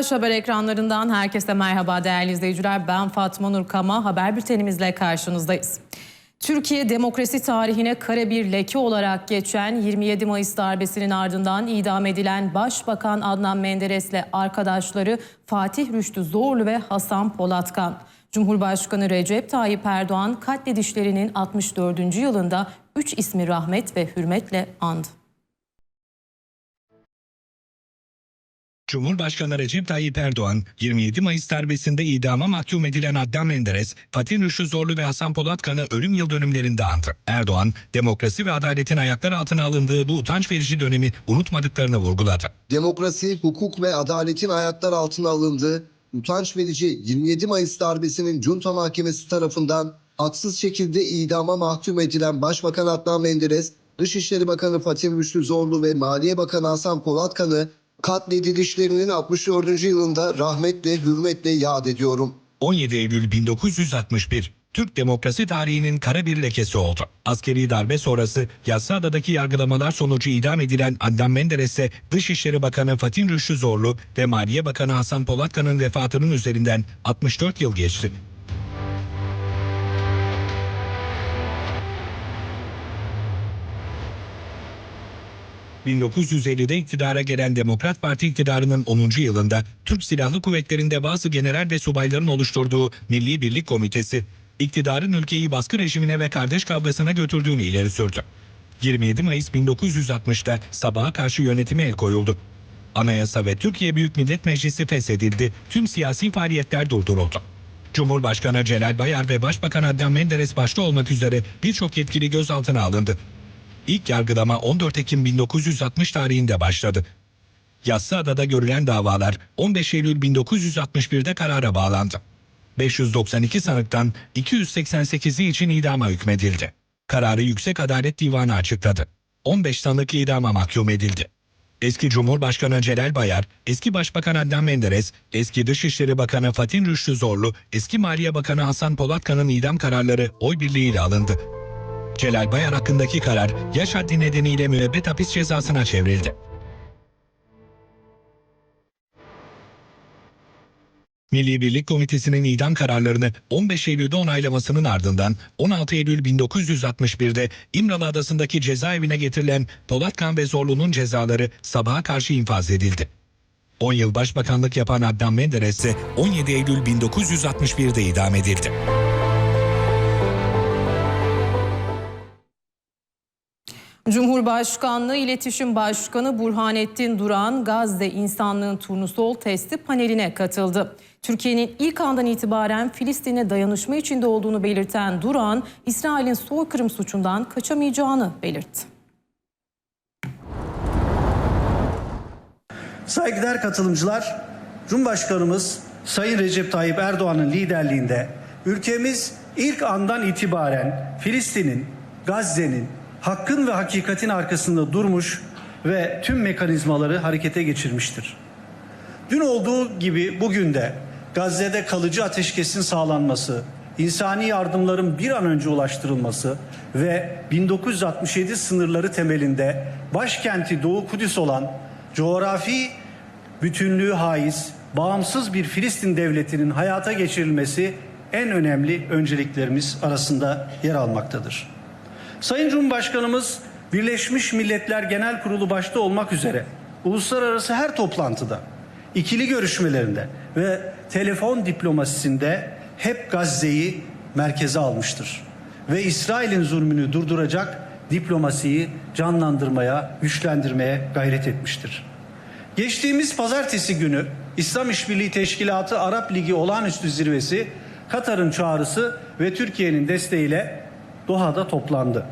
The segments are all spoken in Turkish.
Taş Haber ekranlarından herkese merhaba değerli izleyiciler. Ben Fatma Nur Kama. Haber bültenimizle karşınızdayız. Türkiye demokrasi tarihine kara bir leke olarak geçen 27 Mayıs darbesinin ardından idam edilen Başbakan Adnan Menderes'le arkadaşları Fatih Rüştü Zorlu ve Hasan Polatkan. Cumhurbaşkanı Recep Tayyip Erdoğan katledişlerinin 64. yılında 3 ismi rahmet ve hürmetle andı. Cumhurbaşkanı Recep Tayyip Erdoğan, 27 Mayıs darbesinde idama mahkum edilen Adnan Menderes, Fatih Rüştü Zorlu ve Hasan Polatkan'ı ölüm yıl dönümlerinde andı. Erdoğan, demokrasi ve adaletin ayaklar altına alındığı bu utanç verici dönemi unutmadıklarını vurguladı. Demokrasi, hukuk ve adaletin ayaklar altına alındığı utanç verici 27 Mayıs darbesinin Junta Mahkemesi tarafından haksız şekilde idama mahkum edilen Başbakan Adnan Menderes, Dışişleri Bakanı Fatih Rüştü Zorlu ve Maliye Bakanı Hasan Polatkan'ı katledilişlerinin 64. yılında rahmetle, hürmetle yad ediyorum. 17 Eylül 1961, Türk demokrasi tarihinin kara bir lekesi oldu. Askeri darbe sonrası Yassıada'daki yargılamalar sonucu idam edilen Adnan Menderes'e Dışişleri Bakanı Fatih Rüştü Zorlu ve Maliye Bakanı Hasan Polatkan'ın vefatının üzerinden 64 yıl geçti. ...1950'de iktidara gelen Demokrat Parti iktidarının 10. yılında... ...Türk Silahlı Kuvvetleri'nde bazı general ve subayların oluşturduğu Milli Birlik Komitesi... ...iktidarın ülkeyi baskı rejimine ve kardeş kavgasına götürdüğünü ileri sürdü. 27 Mayıs 1960'da sabaha karşı yönetime el koyuldu. Anayasa ve Türkiye Büyük Millet Meclisi feshedildi, tüm siyasi faaliyetler durduruldu. Cumhurbaşkanı Celal Bayar ve Başbakan Adnan Menderes başta olmak üzere birçok yetkili gözaltına alındı. İlk yargılama 14 Ekim 1960 tarihinde başladı. Yassıada'da görülen davalar 15 Eylül 1961'de karara bağlandı. 592 sanıktan 288'i için idama hükmedildi. Kararı Yüksek Adalet Divanı açıkladı. 15 sanık idama mahkum edildi. Eski Cumhurbaşkanı Celal Bayar, eski Başbakan Adnan Menderes, eski Dışişleri Bakanı Fatih Rüştü Zorlu, eski Maliye Bakanı Hasan Polatkan'ın idam kararları oy birliğiyle alındı. Celal Bayar hakkındaki karar yaş haddi nedeniyle müebbet hapis cezasına çevrildi. Milli Birlik Komitesi'nin idam kararlarını 15 Eylül'de onaylamasının ardından 16 Eylül 1961'de İmralı Adası'ndaki cezaevine getirilen Polatkan ve Zorlu'nun cezaları sabaha karşı infaz edildi. 10 yıl başbakanlık yapan Adnan Menderes ise 17 Eylül 1961'de idam edildi. Cumhurbaşkanlığı İletişim Başkanı Burhanettin Duran Gazze İnsanlığın Turnusol Testi paneline katıldı. Türkiye'nin ilk andan itibaren Filistin'e dayanışma içinde olduğunu belirten Duran, İsrail'in soykırım suçundan kaçamayacağını belirtti. Saygıdeğer katılımcılar, Cumhurbaşkanımız Sayın Recep Tayyip Erdoğan'ın liderliğinde ülkemiz ilk andan itibaren Filistin'in, Gazze'nin, hakkın ve hakikatin arkasında durmuş ve tüm mekanizmaları harekete geçirmiştir. Dün olduğu gibi bugün de Gazze'de kalıcı ateşkesin sağlanması, insani yardımların bir an önce ulaştırılması ve 1967 sınırları temelinde başkenti Doğu Kudüs olan coğrafi bütünlüğü haiz, bağımsız bir Filistin devletinin hayata geçirilmesi en önemli önceliklerimiz arasında yer almaktadır. Sayın Cumhurbaşkanımız Birleşmiş Milletler Genel Kurulu başta olmak üzere uluslararası her toplantıda, ikili görüşmelerinde ve telefon diplomasisinde hep Gazze'yi merkeze almıştır. Ve İsrail'in zulmünü durduracak diplomasiyi canlandırmaya, güçlendirmeye gayret etmiştir. Geçtiğimiz pazartesi günü İslam İşbirliği Teşkilatı Arap Ligi Olağanüstü Zirvesi Katar'ın çağrısı ve Türkiye'nin desteğiyle Doha'da toplandı.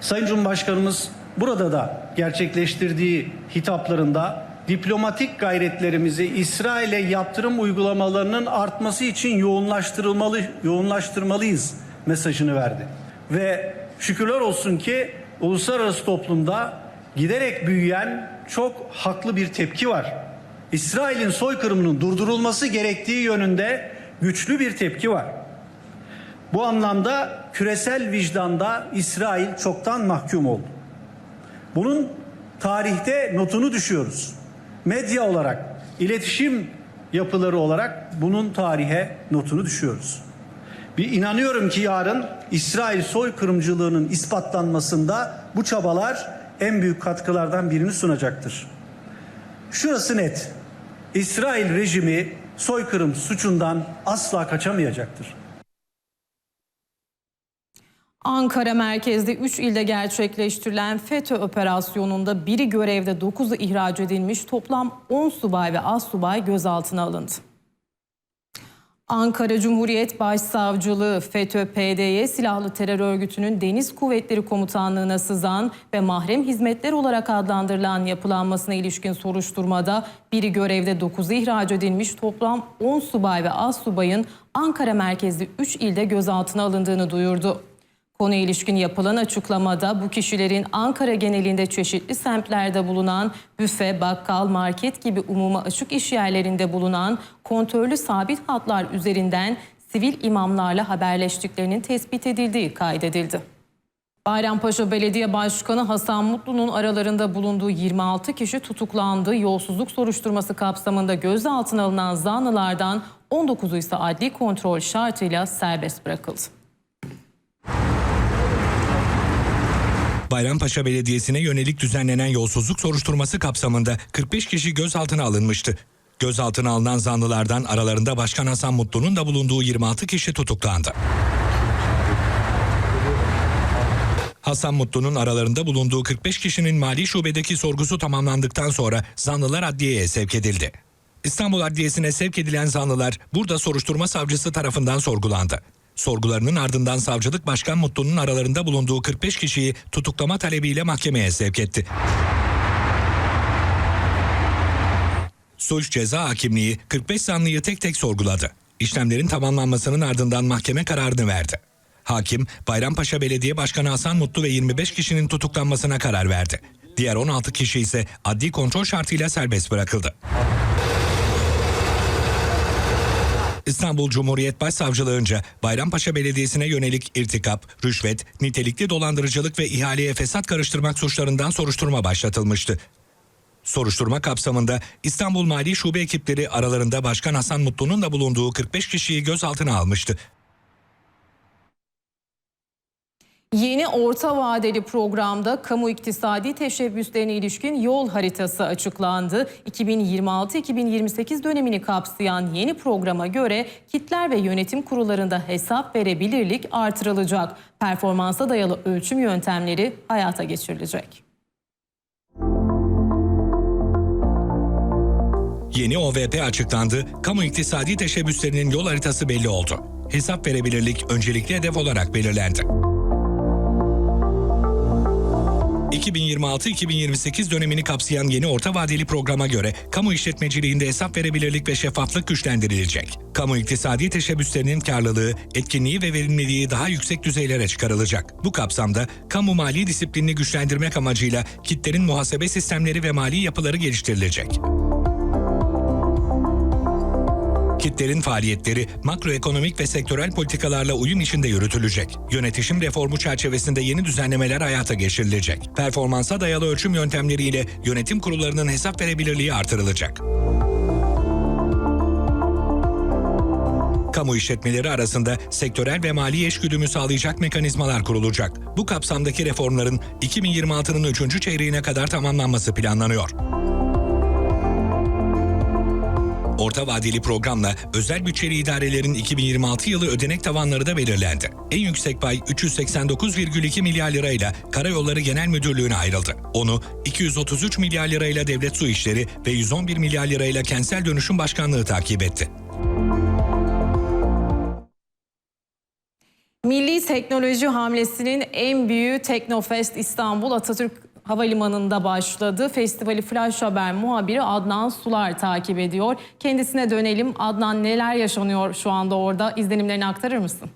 Sayın Cumhurbaşkanımız burada da gerçekleştirdiği hitaplarında diplomatik gayretlerimizi İsrail'e yaptırım uygulamalarının artması için yoğunlaştırılmalı yoğunlaştırmalıyız mesajını verdi. Ve şükürler olsun ki uluslararası toplumda giderek büyüyen çok haklı bir tepki var. İsrail'in soykırımının durdurulması gerektiği yönünde güçlü bir tepki var. Bu anlamda küresel vicdanda İsrail çoktan mahkum oldu. Bunun tarihte notunu düşüyoruz. Medya olarak, iletişim yapıları olarak bunun tarihe notunu düşüyoruz. Bir inanıyorum ki yarın İsrail soykırımcılığının ispatlanmasında bu çabalar en büyük katkılardan birini sunacaktır. Şurası net. İsrail rejimi soykırım suçundan asla kaçamayacaktır. Ankara merkezli 3 ilde gerçekleştirilen FETÖ operasyonunda biri görevde 9'u ihraç edilmiş toplam 10 subay ve az subay gözaltına alındı. Ankara Cumhuriyet Başsavcılığı FETÖ-PDY silahlı terör örgütünün Deniz Kuvvetleri Komutanlığı'na sızan ve mahrem hizmetler olarak adlandırılan yapılanmasına ilişkin soruşturmada biri görevde 9'u ihraç edilmiş toplam 10 subay ve az subayın Ankara merkezli 3 ilde gözaltına alındığını duyurdu. Konuya ilişkin yapılan açıklamada bu kişilerin Ankara genelinde çeşitli semtlerde bulunan büfe, bakkal, market gibi umuma açık iş yerlerinde bulunan kontörlü sabit hatlar üzerinden sivil imamlarla haberleştiklerinin tespit edildiği kaydedildi. Bayrampaşa Belediye Başkanı Hasan Mutlu'nun aralarında bulunduğu 26 kişi tutuklandı. Yolsuzluk soruşturması kapsamında gözaltına alınan zanlılardan 19'u ise adli kontrol şartıyla serbest bırakıldı. Bayrampaşa Belediyesi'ne yönelik düzenlenen yolsuzluk soruşturması kapsamında 45 kişi gözaltına alınmıştı. Gözaltına alınan zanlılardan aralarında Başkan Hasan Mutlu'nun da bulunduğu 26 kişi tutuklandı. Hasan Mutlu'nun aralarında bulunduğu 45 kişinin mali şubedeki sorgusu tamamlandıktan sonra zanlılar adliyeye sevk edildi. İstanbul Adliyesi'ne sevk edilen zanlılar burada soruşturma savcısı tarafından sorgulandı. Sorgularının ardından savcılık Başkan Mutlu'nun aralarında bulunduğu 45 kişiyi tutuklama talebiyle mahkemeye sevk etti. Suç Ceza Hakimliği 45 zanlıyı tek tek sorguladı. İşlemlerin tamamlanmasının ardından mahkeme kararını verdi. Hakim, Bayrampaşa Belediye Başkanı Hasan Mutlu ve 25 kişinin tutuklanmasına karar verdi. Diğer 16 kişi ise adli kontrol şartıyla serbest bırakıldı. İstanbul Cumhuriyet Başsavcılığınca Bayrampaşa Belediyesi'ne yönelik irtikap, rüşvet, nitelikli dolandırıcılık ve ihaleye fesat karıştırmak suçlarından soruşturma başlatılmıştı. Soruşturma kapsamında İstanbul Mali Şube ekipleri aralarında Başkan Hasan Mutlu'nun da bulunduğu 45 kişiyi gözaltına almıştı. Yeni orta vadeli programda kamu iktisadi teşebbüslerine ilişkin yol haritası açıklandı. 2026-2028 dönemini kapsayan yeni programa göre kitler ve yönetim kurullarında hesap verebilirlik artırılacak. Performansa dayalı ölçüm yöntemleri hayata geçirilecek. Yeni OVP açıklandı, kamu iktisadi teşebbüslerinin yol haritası belli oldu. Hesap verebilirlik öncelikli hedef olarak belirlendi. 2026-2028 dönemini kapsayan yeni orta vadeli programa göre kamu işletmeciliğinde hesap verebilirlik ve şeffaflık güçlendirilecek. Kamu iktisadi teşebbüslerinin karlılığı, etkinliği ve verimliliği daha yüksek düzeylere çıkarılacak. Bu kapsamda kamu mali disiplinini güçlendirmek amacıyla kitlerin muhasebe sistemleri ve mali yapıları geliştirilecek. Kitlerin faaliyetleri makroekonomik ve sektörel politikalarla uyum içinde yürütülecek. Yönetişim reformu çerçevesinde yeni düzenlemeler hayata geçirilecek. Performansa dayalı ölçüm yöntemleriyle yönetim kurullarının hesap verebilirliği artırılacak. Kamu işletmeleri arasında sektörel ve mali eşgüdümü sağlayacak mekanizmalar kurulacak. Bu kapsamdaki reformların 2026'nın 3. çeyreğine kadar tamamlanması planlanıyor. Orta vadeli programla özel bütçeli idarelerin 2026 yılı ödenek tavanları da belirlendi. En yüksek pay 389,2 milyar lirayla Karayolları Genel Müdürlüğü'ne ayrıldı. Onu 233 milyar lirayla Devlet Su İşleri ve 111 milyar lirayla Kentsel Dönüşüm Başkanlığı takip etti. Milli teknoloji hamlesinin en büyüğü Teknofest İstanbul Atatürk Havalimanı'nda başladı. Festivali Flash Haber muhabiri Adnan Sular takip ediyor. Kendisine dönelim. Adnan neler yaşanıyor şu anda orada? İzlenimlerini aktarır mısın?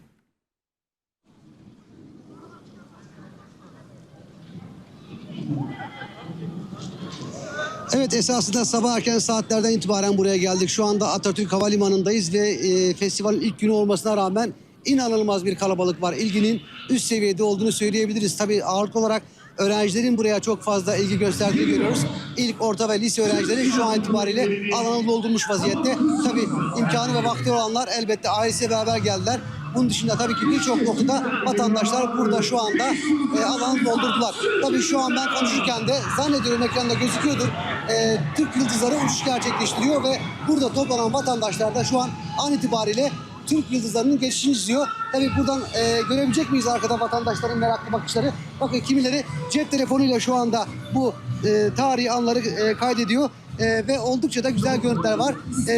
Evet esasında sabah erken saatlerden itibaren buraya geldik. Şu anda Atatürk Havalimanı'ndayız ve e, festivalin ilk günü olmasına rağmen inanılmaz bir kalabalık var. İlginin üst seviyede olduğunu söyleyebiliriz. Tabii ağırlık olarak öğrencilerin buraya çok fazla ilgi gösterdiğini görüyoruz. İlk, orta ve lise öğrencileri şu an itibariyle alanı doldurmuş vaziyette. Tabii imkanı ve vakti olanlar elbette ailesiyle beraber geldiler. Bunun dışında tabii ki birçok noktada vatandaşlar burada şu anda e, alanı doldurdular. Tabii şu an ben konuşurken de zannediyorum ekranda gözüküyordur. E, Türk Yıldızları uçuş gerçekleştiriyor ve burada toplanan vatandaşlar da şu an an itibariyle Türk Yıldızlarının geçişini izliyor. Tabii buradan e, görebilecek miyiz arkada vatandaşların meraklı bakışları? Bakın kimileri cep telefonuyla şu anda bu e, tarihi anları e, kaydediyor. E, ve oldukça da güzel görüntüler var. E,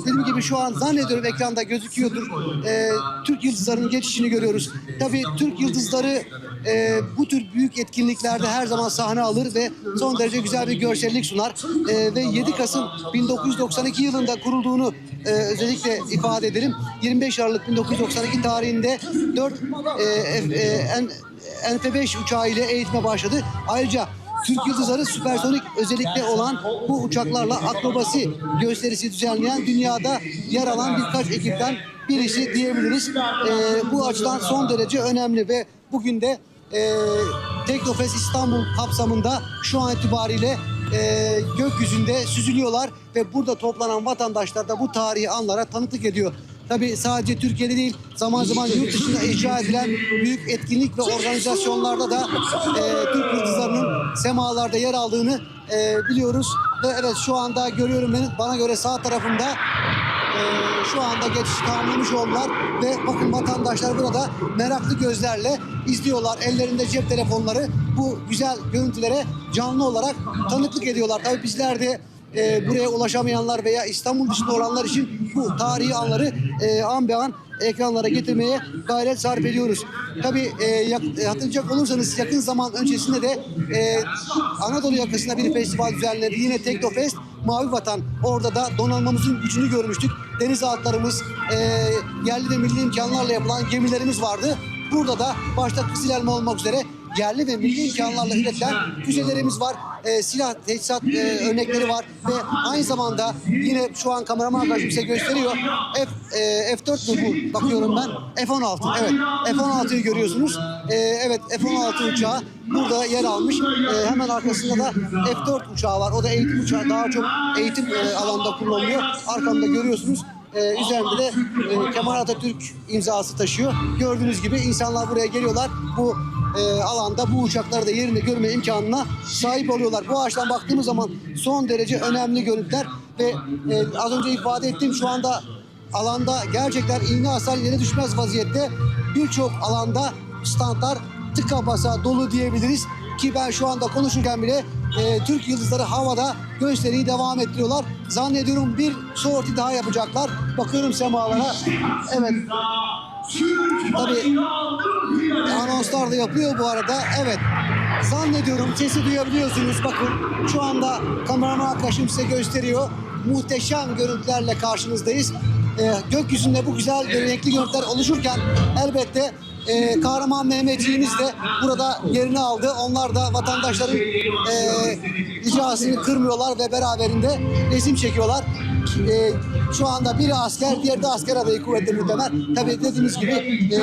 dediğim gibi şu an zannediyorum ekranda gözüküyordur. E, Türk Yıldızlarının geçişini görüyoruz. Tabii Türk Yıldızları e, bu tür büyük etkinliklerde her zaman sahne alır ve son derece güzel bir görsellik sunar. E, ve 7 Kasım 1992 yılında kurulduğunu e, özellikle ifade edelim. 25 Aralık 1992 tarihinde 4 e, e, N- NF-5 uçağı ile eğitime başladı. Ayrıca Türk Yıldızları süpersonik özellikle olan bu uçaklarla akrobasi gösterisi düzenleyen dünyada yer alan birkaç ekipten birisi diyebiliriz. Ee, bu açıdan son derece önemli ve bugün de e, Teknofest İstanbul kapsamında şu an itibariyle e, gökyüzünde süzülüyorlar ve burada toplanan vatandaşlar da bu tarihi anlara tanıklık ediyor. Tabii sadece Türkiye'de değil, zaman zaman yurt dışında icra edilen büyük etkinlik ve organizasyonlarda da e, Türk yıldızlarının semalarda yer aldığını e, biliyoruz. Ve evet şu anda görüyorum beni, bana göre sağ tarafımda e, şu anda geçiş tamamlamış oldular ve bakın vatandaşlar burada meraklı gözlerle izliyorlar. Ellerinde cep telefonları bu güzel görüntülere canlı olarak tanıklık ediyorlar. Tabii bizler de e, buraya ulaşamayanlar veya İstanbul dışında olanlar için bu tarihi anları e, an be an ekranlara getirmeye gayret sarf ediyoruz. Tabii e, yak- e, hatırlayacak olursanız yakın zaman öncesinde de e, Anadolu yakasında bir festival düzenledi. Yine Teknofest Mavi Vatan. Orada da donanmamızın gücünü görmüştük. Deniz atlarımız, e, yerli ve milli imkanlarla yapılan gemilerimiz vardı. Burada da başta Kızıl Elma olmak üzere yerli ve milli imkanlarla üretilen füzelerimiz var. E, silah teçhizat e, örnekleri var ve aynı zamanda yine şu an kameraman arkadaşım size gösteriyor. F, e, F4 mu bu? Bakıyorum ben. F16. Evet. F16'yı görüyorsunuz. E, evet F16 uçağı burada yer almış. E, hemen arkasında da F4 uçağı var. O da eğitim uçağı. Daha çok eğitim e, alanda kullanılıyor. Arkamda görüyorsunuz. Ee, üzerinde de e, Kemal Atatürk imzası taşıyor. Gördüğünüz gibi insanlar buraya geliyorlar. Bu e, alanda bu uçakları da yerinde görme imkanına sahip oluyorlar. Bu açıdan baktığımız zaman son derece önemli görüntüler ve e, az önce ifade ettiğim şu anda alanda gerçekten iğne hasar yere düşmez vaziyette. Birçok alanda standlar tıka basa dolu diyebiliriz ki ben şu anda konuşurken bile e, Türk Yıldızları havada gösteriyi devam ettiriyorlar. Zannediyorum bir sorti daha yapacaklar. Bakıyorum semalara. Evet. Tabii anonslar da yapıyor bu arada. Evet. Zannediyorum sesi duyabiliyorsunuz. Bakın şu anda kameraman arkadaşım size gösteriyor. Muhteşem görüntülerle karşınızdayız. Ee, gökyüzünde bu güzel renkli görüntüler oluşurken elbette e, Kahraman Mehmetçiğimiz de burada yerini aldı. Onlar da vatandaşların e, ricasını kırmıyorlar ve beraberinde resim çekiyorlar. E, şu anda biri asker, diğeri de asker adayı kuvvetli muhtemel. Tabii dediğimiz gibi e,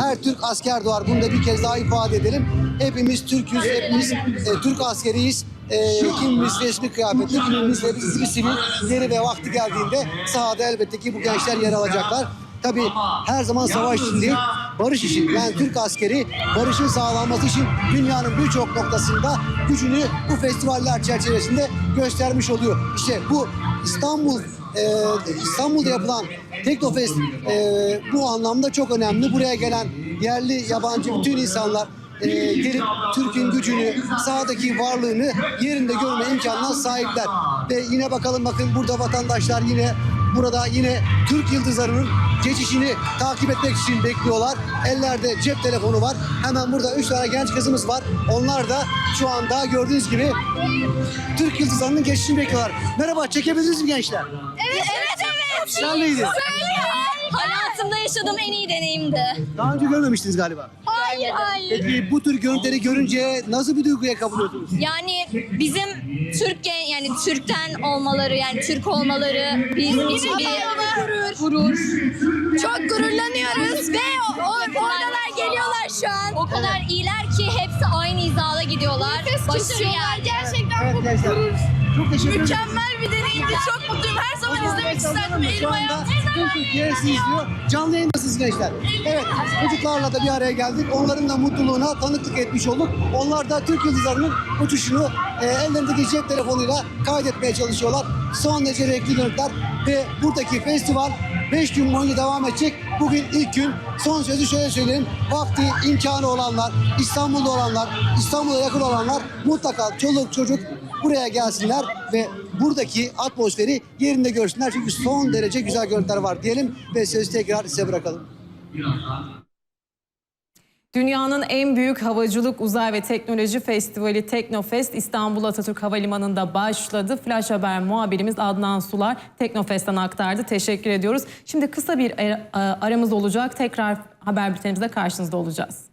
her Türk asker doğar. Bunu da bir kez daha ifade edelim. Hepimiz Türk'üz, hepimiz e, Türk askeriyiz. E, kimimiz resmi kıyafetli, kimimiz bir sivil yeri ve vakti geldiğinde sahada elbette ki bu gençler yer alacaklar. Tabii her zaman savaş için değil, barış için. Yani Türk askeri barışın sağlanması için dünyanın birçok noktasında gücünü bu festivaller çerçevesinde göstermiş oluyor. İşte bu İstanbul e, İstanbul'da yapılan Teknofest e, bu anlamda çok önemli. Buraya gelen yerli, yabancı bütün insanlar e, gelip Türk'ün gücünü, sahadaki varlığını yerinde görme imkanına sahipler. Ve yine bakalım bakın burada vatandaşlar yine burada yine Türk yıldızlarının geçişini takip etmek için bekliyorlar. Ellerde cep telefonu var. Hemen burada üç tane genç kızımız var. Onlar da şu anda gördüğünüz gibi Türk yıldızlarının geçişini bekliyorlar. Merhaba çekebildiniz mi gençler? Evet evet evet. Güzel miydi? Hayatımda yaşadığım en iyi deneyimdi. Daha önce görmemiştiniz galiba. Hayır hayır. Peki bu tür görüntüleri görünce nasıl bir duyguya kapılıyorsunuz? Yani bizim Türk gen- yani Türk'ten olmaları yani Türk olmaları bizim için bir gurur. gurur. Çok gururlanıyoruz ve o, oradalar geliyorlar şu an. O kadar iyiler ki hepsi aynı hizada yapıyorlar. Başarı yani. Gerçekten Evet bu gençler. gurur. Çok teşekkür ederim. Mükemmel deneyimdi. Çok mutluyum. Her zaman izlemek isterdim. Elim ayağım tüm Türkiye sizi izliyor. Canlı yayındasınız gençler. Evet çocuklarla da bir araya geldik. Onların da mutluluğuna tanıklık etmiş olduk. Onlar da Türk yıldızlarının uçuşunu e, ellerindeki cep telefonuyla kaydetmeye çalışıyorlar. Son derece renkli görüntüler ve buradaki festival 5 gün boyunca devam edecek. Bugün ilk gün. Son sözü şöyle söyleyeyim. Vakti, imkanı olanlar, İstanbul'da olanlar, İstanbul'a yakın olanlar mutlaka çoluk çocuk buraya gelsinler ve buradaki atmosferi yerinde görsünler. Çünkü son derece güzel görüntüler var diyelim ve sözü tekrar size bırakalım. Dünyanın en büyük havacılık, uzay ve teknoloji festivali Teknofest İstanbul Atatürk Havalimanı'nda başladı. Flash Haber muhabirimiz Adnan Sular Teknofest'ten aktardı. Teşekkür ediyoruz. Şimdi kısa bir ara- aramız olacak. Tekrar haber bültenimizde karşınızda olacağız.